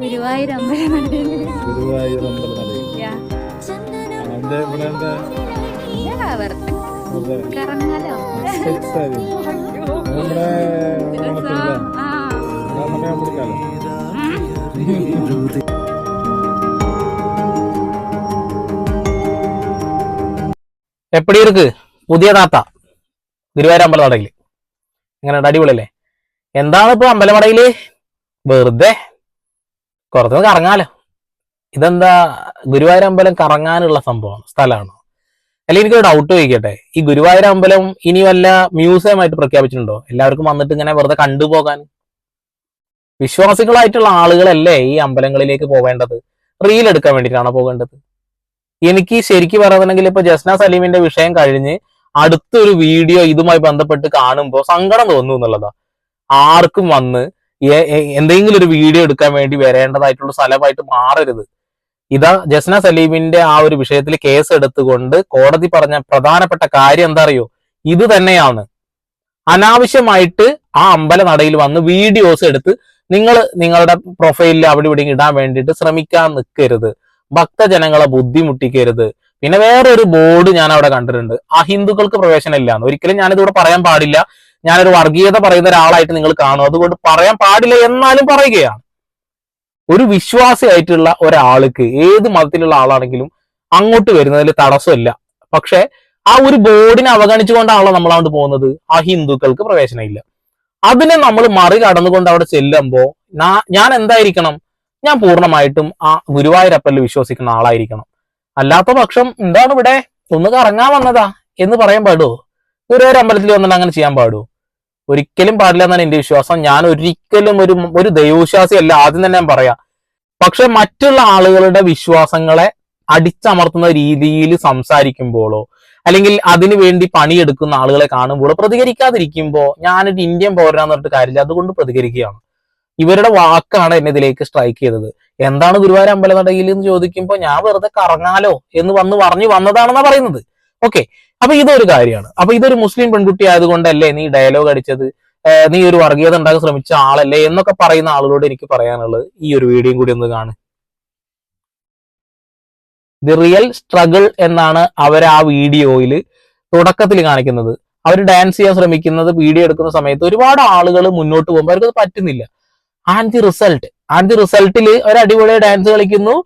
ഗുരുവായൂർ ഗുരുവായൂർ ഇവിടെ എന്താ? എപ്പടി ഇருக்கு പുതിയ താത്ത ഗുരുവായൂർ അമ്പലം നടക്കിൽ എങ്ങനെ അടിപൊളിയല്ലേ എന്താണ് ഇപ്പൊ അമ്പലമടയിൽ വെറുതെ കുറച്ചു കറങ്ങാലോ. ഇതെന്താ? ഗുരുവായൂർ അമ്പലം കറങ്ങാനുള്ള സംഭവമാണ് സ്ഥലമാണോ. അല്ലെങ്കിൽ എനിക്കൊരു ഡൗട്ട് ചോദിക്കട്ടെ. ഈ ഗുരുവായൂർ അമ്പലം ഇനി വല്ല മ്യൂസിയം ആയിട്ട് പ്രഖ്യാപിച്ചിട്ടുണ്ടോ? എല്ലാവർക്കും വന്നിട്ട് ഇങ്ങനെ വെറുതെ കണ്ടുപോകാൻ വിശ്വാസികളായിട്ടുള്ള ആളുകളല്ലേ ഈ അമ്പലങ്ങളിലേക്ക് പോവേണ്ടത്? റീൽ എടുക്കാൻ വേണ്ടിയിട്ടാണോ പോകേണ്ടത്? എനിക്ക് ശരിക്കും പറയുന്നുണ്ടെങ്കിൽ ഇപ്പൊ ജസ്ന സലീമിന്റെ വിഷയം കഴിഞ്ഞ് അടുത്തൊരു വീഡിയോ ഇതുമായി ബന്ധപ്പെട്ട് കാണുമ്പോൾ സങ്കടം തോന്നുന്നു ആർക്കും വന്ന് എന്തെങ്കിലും ഒരു വീഡിയോ എടുക്കാൻ വേണ്ടി വരേണ്ടതായിട്ടുള്ള സ്ഥലമായിട്ട് മാറരുത്. ഇതാ ജസ്ന സലീമിന്റെ ആ ഒരു വിഷയത്തിൽ കേസ് എടുത്തുകൊണ്ട് കോടതി പറഞ്ഞ പ്രധാനപ്പെട്ട കാര്യം എന്താ അറിയോ ഇത് തന്നെയാണ്. അനാവശ്യമായിട്ട് ആ അമ്പല നടയിൽ വന്ന് വീഡിയോസ് എടുത്ത് നിങ്ങൾ നിങ്ങളുടെ പ്രൊഫൈലിൽ അവിടെ ഇവിടെ ഇടാൻ വേണ്ടിയിട്ട് ശ്രമിക്കാൻ നിൽക്കരുത് ഭക്തജനങ്ങളെ ബുദ്ധിമുട്ടിക്കരുത്. പിന്നെ വേറെ ഒരു ബോർഡ് ഞാൻ അവിടെ കണ്ടിട്ടുണ്ട്. ആ ഹിന്ദുക്കൾക്ക് പ്രവേശനം ഇല്ലാന്ന് ഒരിക്കലും ഞാനിതിവിടെ പറയാൻ പാടില്ല. ഞാനൊരു വർഗീയത പറയുന്ന ഒരാളായിട്ട് നിങ്ങൾ കാണും. അതുകൊണ്ട് പറയാൻ പാടില്ല എന്നാലും പറയുകയാണ്. ഒരു വിശ്വാസിയായിട്ടുള്ള ഒരാൾക്ക് ഏത് മതത്തിലുള്ള ആളാണെങ്കിലും അങ്ങോട്ട് വരുന്നതിൽ തടസ്സമില്ല. പക്ഷേ ആ ഒരു ബോർഡിനെ അവഗണിച്ചുകൊണ്ടാണല്ലോ നമ്മൾ അങ്ങോട്ട് പോകുന്നത്. ആ ഹിന്ദുക്കൾക്ക് പ്രവേശനമില്ല. അതിനെ നമ്മൾ മറികടന്നുകൊണ്ട് അവിടെ ചെല്ലുമ്പോൾ ഞാൻ എന്തായിരിക്കണം? ഞാൻ പൂർണമായിട്ടും ആ ഗുരുവായൂരപ്പനിൽ വിശ്വസിക്കുന്ന ആളായിരിക്കണം. അല്ലാത്ത പക്ഷം എന്താണ് ഇവിടെ? ഒന്ന് കറങ്ങാൻ വന്നതാ എന്ന് പറയാൻ പാടുമോ ഗുരുവായൂർ അമ്പലത്തിൽ വന്നിട്ട് അങ്ങനെ ചെയ്യാൻ പാടുമോ ഒരിക്കലും പാടില്ല എന്നാണ് എന്റെ വിശ്വാസം. ഞാൻ ഒരിക്കലും ഒരു ഒരു ദൈവവിശ്വാസി അല്ല. ആദ്യം തന്നെ ഞാൻ പറയാം. പക്ഷെ മറ്റുള്ള ആളുകളുടെ വിശ്വാസങ്ങളെ അടിച്ചമർത്തുന്ന രീതിയിൽ സംസാരിക്കുമ്പോഴോ അല്ലെങ്കിൽ അതിനു വേണ്ടി പണിയെടുക്കുന്ന ആളുകളെ കാണുമ്പോഴോ പ്രതികരിക്കാതിരിക്കുമ്പോൾ ഞാനൊരു ഇന്ത്യൻ പൗരനാന്ന് പറഞ്ഞിട്ട് കാര്യമില്ല. അതുകൊണ്ട് പ്രതികരിക്കുകയാണ്. ഇവരുടെ വാക്കാണ് എന്നെ ഇതിലേക്ക് സ്ട്രൈക്ക് ചെയ്തത്. എന്താണ് ഗുരുവായൂർ അമ്പലനടയിൽ എന്ന് ചോദിക്കുമ്പോൾ ഞാൻ വെറുതെ കറങ്ങാലോ എന്ന് വന്ന് പറഞ്ഞു വന്നതാണെന്നാണ് പറയുന്നത്. ഓക്കെ അപ്പൊ ഇതൊരു കാര്യമാണ്. അപ്പൊ ഇതൊരു മുസ്ലിം പെൺകുട്ടി ആയതുകൊണ്ടല്ലേ നീ ഡയലോഗ് അടിച്ചത്? നീ ഒരു വർഗീയത ഉണ്ടാക്കാൻ ശ്രമിച്ച ആളല്ലേ എന്നൊക്കെ പറയുന്ന ആളുകളോട് എനിക്ക് പറയാനുള്ളത് ഈ ഒരു വീഡിയോയും കൂടി ഒന്ന് കാണും. ദി റിയൽ സ്ട്രഗിൾ എന്നാണ് അവർ ആ വീഡിയോയിൽ തുടക്കത്തിൽ കാണിക്കുന്നത്. അവർ ഡാൻസ് ചെയ്യാൻ ശ്രമിക്കുന്നത് വീഡിയോ എടുക്കുന്ന സമയത്ത് ഒരുപാട് ആളുകൾ മുന്നോട്ട് പോകുമ്പോൾ അവർക്ക് പറ്റുന്നില്ല. And the result and the റിസൾട്ടിൽ അവർ അടിപൊളിയായി ഡാൻസ് കളിക്കുന്നു.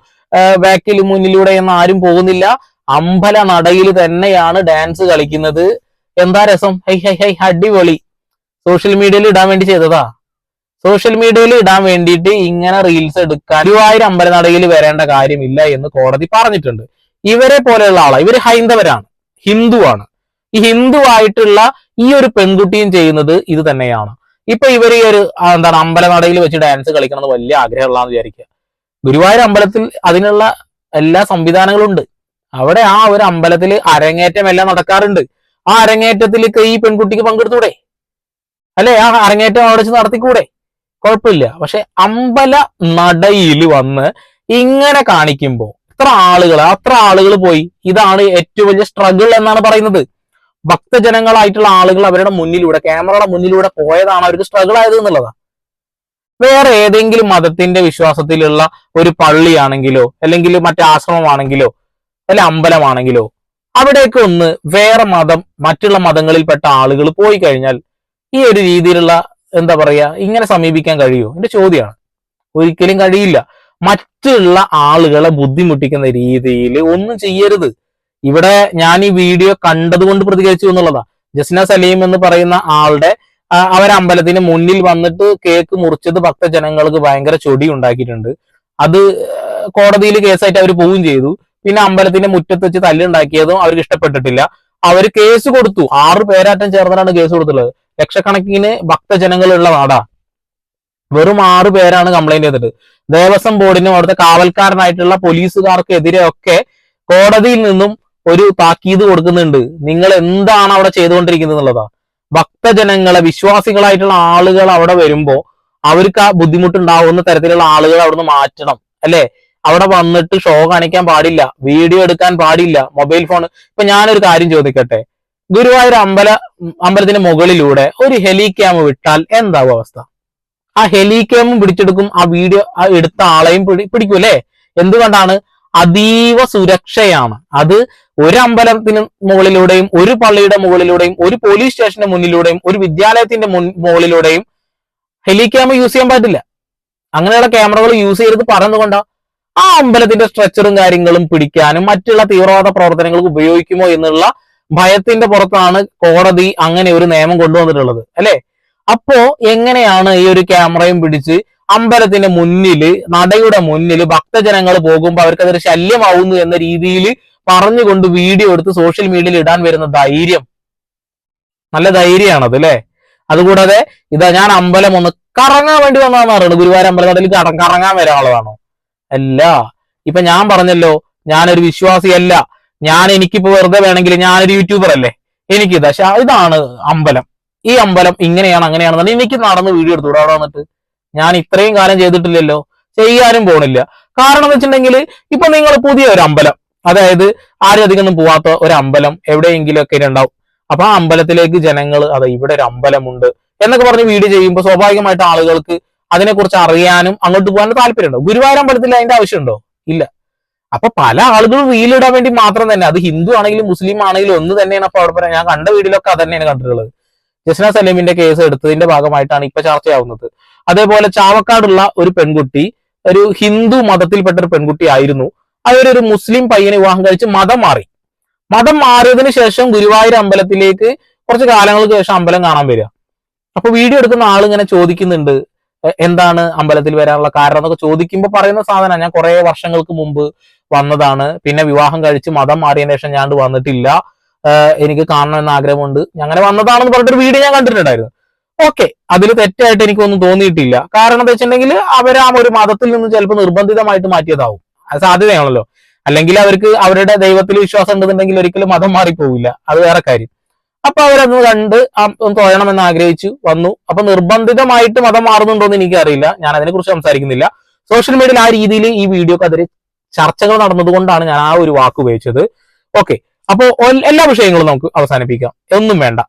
ബാക്കിൽ മുന്നിലൂടെ എന്ന് ആരും പോകുന്നില്ല. അമ്പല നടയിൽ തന്നെയാണ് ഡാൻസ് കളിക്കുന്നത്. എന്താ രസം? ഹൈ ഹൈ ഹൈ അടിപൊളി. സോഷ്യൽ മീഡിയയിൽ ഇടാൻ വേണ്ടി ചെയ്തതാ. സോഷ്യൽ മീഡിയയിൽ ഇടാൻ വേണ്ടിയിട്ട് ഇങ്ങനെ റീൽസ് എടുക്കാൻ ഗുരുവായൂർ അമ്പലനടയിൽ വരേണ്ട കാര്യമില്ല എന്ന് കോടതി പറഞ്ഞിട്ടുണ്ട്. ഇവരെ പോലെയുള്ള ആളാ. ഇവർ ഹൈന്ദവരാണ്. ഹിന്ദുവാണ്. ഈ ഹിന്ദു ആയിട്ടുള്ള ഈ ഒരു പെൺകുട്ടിയും ചെയ്യുന്നത് ഇത് തന്നെയാണ്. ഇപ്പൊ ഇവർ ഈ ഒരു എന്താണ് അമ്പലനടയിൽ വെച്ച് ഡാൻസ് കളിക്കണം എന്ന് വലിയ ആഗ്രഹമുള്ളതെന്ന് വിചാരിക്കുക. ഗുരുവായൂർ അമ്പലത്തിൽ അതിനുള്ള എല്ലാ സംവിധാനങ്ങളും ഉണ്ട് അവിടെ ആ ഒരു അമ്പലത്തിൽ അരങ്ങേറ്റം എല്ലാം നടക്കാറുണ്ട്. ആ അരങ്ങേറ്റത്തിലേക്ക് ഈ പെൺകുട്ടിക്ക് പങ്കെടുത്തൂടെ? അല്ലെ? ആ അരങ്ങേറ്റം അവിടെ വെച്ച് നടത്തിക്കൂടെ? കുഴപ്പമില്ല. പക്ഷെ അമ്പല നടയിൽ വന്ന് ഇങ്ങനെ കാണിക്കുമ്പോൾ ഇത്ര ആളുകൾ അത്ര ആളുകൾ പോയി. ഇതാണ് ഏറ്റവും വലിയ സ്ട്രഗിൾ എന്നാണ് പറയുന്നത്. ഭക്തജനങ്ങളായിട്ടുള്ള ആളുകൾ അവരുടെ മുന്നിലൂടെ ക്യാമറയുടെ മുന്നിലൂടെ പോയതാണ് അവർക്ക് സ്ട്രഗിൾ ആയത് എന്നുള്ളതാ. വേറെ ഏതെങ്കിലും മതത്തിന്റെ വിശ്വാസത്തിലുള്ള ഒരു പള്ളിയാണെങ്കിലോ അല്ലെങ്കിൽ മറ്റേ ആശ്രമമാണെങ്കിലോ അല്ലെ അമ്പലമാണെങ്കിലോ അവിടേക്ക് ഒന്ന് വേറെ മതം മറ്റുള്ള മതങ്ങളിൽപ്പെട്ട ആളുകൾ പോയി കഴിഞ്ഞാൽ ഈ ഒരു രീതിയിലുള്ള എന്താ പറയാ ഇങ്ങനെ സമീപിക്കാൻ കഴിയുമോ? എന്റെ ചോദ്യമാണ്. ഒരിക്കലും കഴിയില്ല. മറ്റുള്ള ആളുകളെ ബുദ്ധിമുട്ടിക്കുന്ന രീതിയിൽ ഒന്നും ചെയ്യരുത്. ഇവിടെ ഞാൻ ഈ വീഡിയോ കണ്ടതുകൊണ്ട് പ്രതികരിച്ചു എന്നുള്ളതാ. ജസ്ന സലീം എന്ന് പറയുന്ന ആളുടെ അവരമ്പലത്തിന് അവരെ മുന്നിൽ വന്നിട്ട് കേക്ക് മുറിച്ചത് ഭക്തജനങ്ങൾക്ക് ഭയങ്കര ചൊടി ഉണ്ടാക്കിയിട്ടുണ്ട്. അത് കോടതിയിൽ കേസായിട്ട് അവർ പോവുകയും ചെയ്തു. പിന്നെ അമ്പലത്തിന്റെ മുറ്റത്ത് വെച്ച് തല്ലുണ്ടാക്കിയതും അവർക്ക് ഇഷ്ടപ്പെട്ടിട്ടില്ല. അവർ കേസ് കൊടുത്തു. ആറ് പേരാറ്റം ചേർന്നിട്ടാണ് കേസ് കൊടുത്തിട്ടുള്ളത്. ലക്ഷക്കണക്കിന് ഭക്തജനങ്ങളുള്ള നാടാ. വെറും ആറ് പേരാണ് കംപ്ലൈന്റ് ചെയ്തിട്ട്. ദേവസ്വം ബോർഡിനും അവിടുത്തെ കാവൽക്കാരനായിട്ടുള്ള പോലീസുകാർക്കെതിരെ ഒക്കെ കോടതിയിൽ നിന്നും ഒരു താക്കീത് കൊടുക്കുന്നുണ്ട്. നിങ്ങൾ എന്താണ് അവിടെ ചെയ്തുകൊണ്ടിരിക്കുന്നത് എന്നുള്ളതാ. ഭക്തജനങ്ങളെ വിശ്വാസികളായിട്ടുള്ള ആളുകൾ അവിടെ വരുമ്പോ അവർക്ക് ആ ബുദ്ധിമുട്ടുണ്ടാവുന്ന തരത്തിലുള്ള ആളുകൾ അവിടുന്ന് മാറ്റണം. അല്ലെ? അവിടെ വന്നിട്ട് ഷോ കാണിക്കാൻ പാടില്ല വീഡിയോ എടുക്കാൻ പാടില്ല മൊബൈൽ ഫോൺ ഇപ്പൊ ഞാനൊരു കാര്യം ചോദിക്കട്ടെ? ഗുരുവായൂർ അമ്പല അമ്പലത്തിന്റെ മുകളിലൂടെ ഒരു ഹെലിക്യാം വിട്ടാൽ എന്താവും അവസ്ഥ? ആ ഹെലിക്യാമും പിടിച്ചെടുക്കും ആ വീഡിയോ എടുത്ത ആളെയും പിടി പിടിക്കും അല്ലേ? എന്തുകൊണ്ടാണ്? അതീവ സുരക്ഷയാണ്. അത് ഒരു അമ്പലത്തിന് മുകളിലൂടെയും ഒരു പള്ളിയുടെ മുകളിലൂടെയും ഒരു പോലീസ് സ്റ്റേഷന്റെ മുന്നിലൂടെയും ഒരു വിദ്യാലയത്തിന്റെ മുൻ മുകളിലൂടെയും ഹെലിക്യാമ യൂസ് ചെയ്യാൻ പറ്റില്ല. അങ്ങനെയുള്ള ക്യാമറകൾ യൂസ് ചെയ്തത് പറഞ്ഞുകൊണ്ടാ ആ അമ്പലത്തിന്റെ സ്ട്രക്ചറും കാര്യങ്ങളും പിടിക്കാനും മറ്റുള്ള തീവ്രവാദ പ്രവർത്തനങ്ങൾക്ക് ഉപയോഗിക്കുമോ എന്നുള്ള ഭയത്തിന്റെ പുറത്താണ് കോടതി അങ്ങനെ ഒരു നിയമം കൊണ്ടുവന്നിട്ടുള്ളത് അല്ലെ? അപ്പോ എങ്ങനെയാണ് ഈ ഒരു ക്യാമറയും പിടിച്ച് അമ്പലത്തിന്റെ മുന്നിൽ നടയുടെ മുന്നിൽ ഭക്തജനങ്ങൾ പോകുമ്പോൾ അവർക്ക് അതൊരു ശല്യമാവുന്നു എന്ന രീതിയിൽ പറഞ്ഞുകൊണ്ട് വീഡിയോ എടുത്ത് സോഷ്യൽ മീഡിയയിൽ ഇടാൻ വരുന്ന ധൈര്യം? നല്ല ധൈര്യമാണത് അല്ലേ? അതുകൂടാതെ ഇതാ ഞാൻ അമ്പലം ഒന്ന് കറങ്ങാൻ വേണ്ടി വന്നതാന്ന് പറയുന്നത്. ഗുരുവായൂർ അമ്പലത്തിൽ നടയിൽ കറങ്ങാൻ വരാനുള്ളതാണോ? അല്ല. ഇപ്പൊ ഞാൻ പറഞ്ഞല്ലോ ഞാനൊരു വിശ്വാസിയല്ല. ഞാൻ എനിക്കിപ്പോ വെറുതെ വേണമെങ്കിൽ ഞാനൊരു യൂട്യൂബർ അല്ലേ? എനിക്കിതാ ദശ ഇതാണ് അമ്പലം. ഈ അമ്പലം ഇങ്ങനെയാണ് അങ്ങനെയാണെന്ന് എനിക്ക് നടന്ന് വീഡിയോ എടുത്തു അവിടെ വന്നിട്ട് ഞാൻ ഇത്രയും കാലം ചെയ്തിട്ടില്ലല്ലോ. ചെയ്യാനും പോണില്ല. കാരണം എന്ന് വെച്ചിട്ടുണ്ടെങ്കിൽ ഇപ്പൊ നിങ്ങൾ പുതിയ ഒരു അമ്പലം. അതായത് ആരും അധികം ഒന്നും പോവാത്ത ഒരു അമ്പലം എവിടെയെങ്കിലും ഒക്കെ ഉണ്ടാവും. അപ്പൊ ആ അമ്പലത്തിലേക്ക് ജനങ്ങൾ അതെ ഇവിടെ ഒരു അമ്പലമുണ്ട് എന്നൊക്കെ പറഞ്ഞ് വീഡിയോ ചെയ്യുമ്പോൾ സ്വാഭാവികമായിട്ട് ആളുകൾക്ക് അതിനെക്കുറിച്ച് അറിയാനും അങ്ങോട്ട് പോകാനും താല്പര്യമുണ്ടോ? ഗുരുവായൂർ അമ്പലത്തിൽ അതിന്റെ ആവശ്യമുണ്ടോ? ഇല്ല. അപ്പൊ പല ആളുകളും റീലിടാൻ വേണ്ടി മാത്രം തന്നെ അത് ഹിന്ദു ആണെങ്കിലും മുസ്ലിം ആണെങ്കിലും ഒന്ന് തന്നെയാണ് അപ്പൊ അവിടെ പറയാം ഞാൻ കണ്ട വീഡിയോയിലൊക്കെ അത് തന്നെയാണ് കണ്ടിട്ടുള്ളത്. ജസ്ന സലീമിന്റെ കേസ് എടുത്തതിന്റെ ഭാഗമായിട്ടാണ് ഇപ്പൊ ചർച്ചയാവുന്നത്. അതേപോലെ ചാവക്കാടുള്ള ഒരു പെൺകുട്ടി ഒരു ഹിന്ദു മതത്തിൽപ്പെട്ട ഒരു പെൺകുട്ടി ആയിരുന്നു. അവരൊരു മുസ്ലിം പയ്യനെ വിവാഹം കഴിച്ച് മതം മാറി. മതം മാറിയതിനു ശേഷം ഗുരുവായൂർ അമ്പലത്തിലേക്ക് കുറച്ച് കാലങ്ങൾക്ക് ശേഷം അമ്പലം കാണാൻ വരിക. അപ്പൊ വീഡിയോ എടുക്കുന്ന ആൾ ഇങ്ങനെ ചോദിക്കുന്നുണ്ട് എന്താണ് അമ്പലത്തിൽ വരാനുള്ള കാരണം എന്നൊക്കെ ചോദിക്കുമ്പോൾ പറയുന്ന സാധനമാണ് ഞാൻ കുറെ വർഷങ്ങൾക്ക് മുമ്പ് വന്നതാണ്. പിന്നെ വിവാഹം കഴിച്ച് മതം മാറിയതിനു ശേഷം ഞാൻ വന്നിട്ടില്ല. എനിക്ക് കാണണമെന്ന് ആഗ്രഹമുണ്ട്. അങ്ങനെ വന്നതാണെന്ന് പറഞ്ഞിട്ടൊരു വീഡിയോ ഞാൻ കണ്ടിട്ടുണ്ടായിരുന്നു. ഓക്കെ അതിൽ തെറ്റായിട്ട് എനിക്കൊന്നും തോന്നിയിട്ടില്ല. കാരണം എന്താ വെച്ചിട്ടുണ്ടെങ്കിൽ അവർ ആ ഒരു മതത്തിൽ നിന്ന് ചിലപ്പോൾ നിർബന്ധിതമായിട്ട് മാറ്റിയതാവും. അത് സാധ്യതയാണല്ലോ. അല്ലെങ്കിൽ അവർക്ക് അവരുടെ ദൈവത്തിൽ വിശ്വാസം ഉണ്ടെന്നുണ്ടെങ്കിൽ ഒരിക്കലും മതം മാറിപ്പോവില്ല. അത് വേറെ കാര്യം. അപ്പൊ അവരന്ന് കണ്ട് ഒന്ന് ആഗ്രഹിച്ചു വന്നു. അപ്പൊ നിർബന്ധിതമായിട്ട് മതം മാറുന്നുണ്ടോ എന്ന് എനിക്കറിയില്ല. ഞാൻ അതിനെക്കുറിച്ച് സംസാരിക്കുന്നില്ല. സോഷ്യൽ മീഡിയയിൽ ആ രീതിയിൽ ഈ വീഡിയോക്ക് അതിൽ ചർച്ചകൾ നടന്നതുകൊണ്ടാണ് ഞാൻ ആ ഒരു വാക്ക് ഉപയോഗിച്ചത്. ഓക്കെ. അപ്പോ എല്ലാ വിഷയങ്ങളും നമുക്ക് അവസാനിപ്പിക്കാം. ഒന്നും വേണ്ട.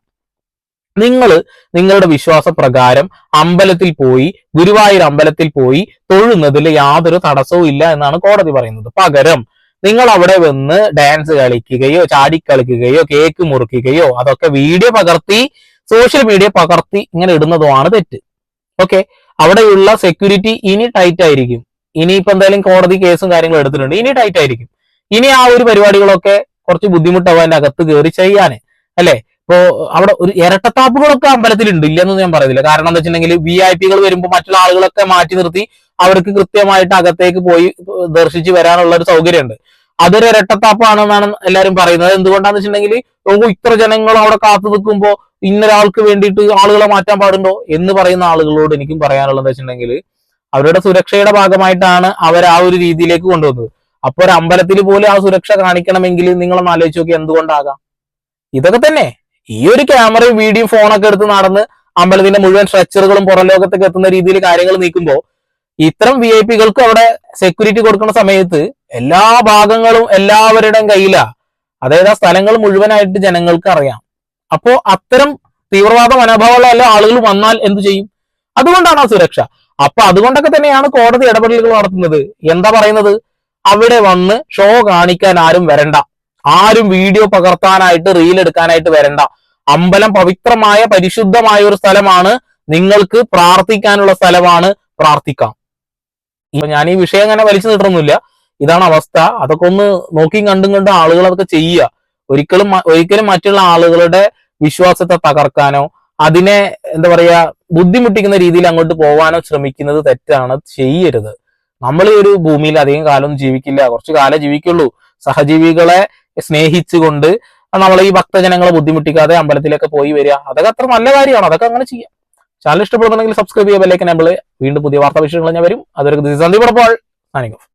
നിങ്ങൾ നിങ്ങളുടെ വിശ്വാസ പ്രകാരം അമ്പലത്തിൽ പോയി ഗുരുവായൂർ അമ്പലത്തിൽ പോയി തൊഴുന്നതിൽ യാതൊരു തടസ്സവും ഇല്ല എന്നാണ് കോടതി പറയുന്നത്. പകരം നിങ്ങൾ അവിടെ വന്ന് ഡാൻസ് കളിക്കുകയോ ചാടിക്കളിക്കുകയോ കേക്ക് മുറിക്കുകയോ അതൊക്കെ വീഡിയോ പകർത്തി സോഷ്യൽ മീഡിയ പകർത്തി ഇങ്ങനെ ഇടുന്നതുമാണ് തെറ്റ്. ഓക്കെ അവിടെയുള്ള സെക്യൂരിറ്റി ഇനി ടൈറ്റ് ആയിരിക്കും. ഇനിയിപ്പോ എന്തായാലും കോടതി കേസും കാര്യങ്ങളും എടുത്തിട്ടുണ്ട്. ഇനി ടൈറ്റ് ആയിരിക്കും. ഇനി ആ ഒരു പരിപാടികളൊക്കെ കുറച്ച് ബുദ്ധിമുട്ടാവും അതിന്റെ അകത്ത് കയറി ചെയ്യാൻ അല്ലെ? ഇപ്പോ അവിടെ ഒരു ഇരട്ടത്താപ്പുകളൊക്കെ അമ്പലത്തിലുണ്ട്. ഇല്ലെന്ന് ഞാൻ പറയുന്നില്ല. കാരണം എന്താ വെച്ചിട്ടുണ്ടെങ്കിൽ വി ഐ പികൾ വരുമ്പോൾ മറ്റുള്ള ആളുകളൊക്കെ മാറ്റി നിർത്തി അവർക്ക് കൃത്യമായിട്ട് അകത്തേക്ക് പോയി ദർശിച്ച് വരാനുള്ള ഒരു സൗകര്യമുണ്ട്. അതൊരു ഇരട്ടത്താപ്പാണെന്നാണ് എല്ലാവരും പറയുന്നത്. എന്തുകൊണ്ടാന്ന് വെച്ചിട്ടുണ്ടെങ്കിൽ ഓ ഇത്ര ജനങ്ങൾ അവിടെ കാത്തു നിൽക്കുമ്പോൾ ഇന്നൊരാൾക്ക് വേണ്ടിയിട്ട് ആളുകളെ മാറ്റാൻ പാടുണ്ടോ? എന്ന് പറയുന്ന ആളുകളോട് എനിക്കും പറയാനുള്ളത് വെച്ചിട്ടുണ്ടെങ്കിൽ അവരുടെ സുരക്ഷയുടെ ഭാഗമായിട്ടാണ് അവർ ആ ഒരു രീതിയിലേക്ക് കൊണ്ടുവന്നത്. അപ്പൊ ഒരു അമ്പലത്തിൽ പോലും ആ സുരക്ഷ കാണിക്കണമെങ്കിൽ നിങ്ങളൊന്ന് ആലോചിച്ച് നോക്കി എന്തുകൊണ്ടാകാം? ഇതൊക്കെ തന്നെ. ഈ ഒരു ക്യാമറയും വീഡിയോ ഫോണൊക്കെ എടുത്ത് നടന്ന് അമ്പലത്തിന്റെ മുഴുവൻ സ്ട്രക്ചറുകളും പുറം ലോകത്തേക്ക് എത്തുന്ന രീതിയിൽ കാര്യങ്ങൾ നീക്കുമ്പോൾ ഇത്തരം വി ഐ പികൾക്ക് അവിടെ സെക്യൂരിറ്റി കൊടുക്കുന്ന സമയത്ത് എല്ലാ ഭാഗങ്ങളും എല്ലാവരുടെയും കയ്യിലാ. അതായത് ആ സ്ഥലങ്ങൾ മുഴുവനായിട്ട് ജനങ്ങൾക്ക് അറിയാം. അപ്പോ അത്തരം തീവ്രവാദ മനോഭാവമുള്ള എല്ലാ ആളുകൾ വന്നാൽ എന്തു ചെയ്യും? അതുകൊണ്ടാണ് ആ സുരക്ഷ. അപ്പൊ അതുകൊണ്ടൊക്കെ തന്നെയാണ് കോടതി ഇടപെടലുകൾ നടത്തുന്നത്. എന്താ പറയുന്നത്? അവിടെ വന്ന് ഷോ കാണിക്കാൻ ആരും വരണ്ട. ആരും വീഡിയോ പകർത്താനായിട്ട് റീൽ എടുക്കാനായിട്ട് വരണ്ട. അമ്പലം പവിത്രമായ പരിശുദ്ധമായ ഒരു സ്ഥലമാണ്. നിങ്ങൾക്ക് പ്രാർത്ഥിക്കാനുള്ള സ്ഥലമാണ് പ്രാർത്ഥിക്കാം. ഇപ്പൊ ഞാൻ ഈ വിഷയം അങ്ങനെ വലിച്ചു നീട്ടൊന്നുമില്ല ഇതാണ് അവസ്ഥ. അതൊക്കെ ഒന്ന് നോക്കിയും കണ്ടും കണ്ടും ആളുകൾ അതൊക്കെ ചെയ്യുക. ഒരിക്കലും ഒരിക്കലും മറ്റുള്ള ആളുകളുടെ വിശ്വാസത്തെ തകർക്കാനോ അതിനെ എന്താ പറയാ ബുദ്ധിമുട്ടിക്കുന്ന രീതിയിൽ അങ്ങോട്ട് പോകാനോ ശ്രമിക്കുന്നത് തെറ്റാണ്. ചെയ്യരുത്. നമ്മൾ ഈ ഒരു ഭൂമിയിൽ അധികം കാലം ജീവിക്കില്ല. കുറച്ച് കാലം ജീവിക്കുള്ളൂ. സഹജീവികളെ സ്നേഹിച്ചുകൊണ്ട് നമ്മൾ ഈ ഭക്തജനങ്ങളെ ബുദ്ധിമുട്ടിക്കാതെ അമ്പലത്തിലൊക്കെ പോയി വരിക. അതൊക്കെ അത്ര നല്ല കാര്യമാണ്. അതൊക്കെ അങ്ങനെ ചെയ്യാം. ചാനൽ ഇഷ്ടപ്പെടുന്നുണ്ടെങ്കിൽ സബ്സ്ക്രൈബ് ചെയ്യുക ബെല്ലൈക്കൻ നമ്മൾ വീണ്ടും പുതിയ വാർത്താ വിഷയങ്ങൾ ഞാൻ വരും. അതൊരു സന്ദീപ് സാനിങ് ഓഫ്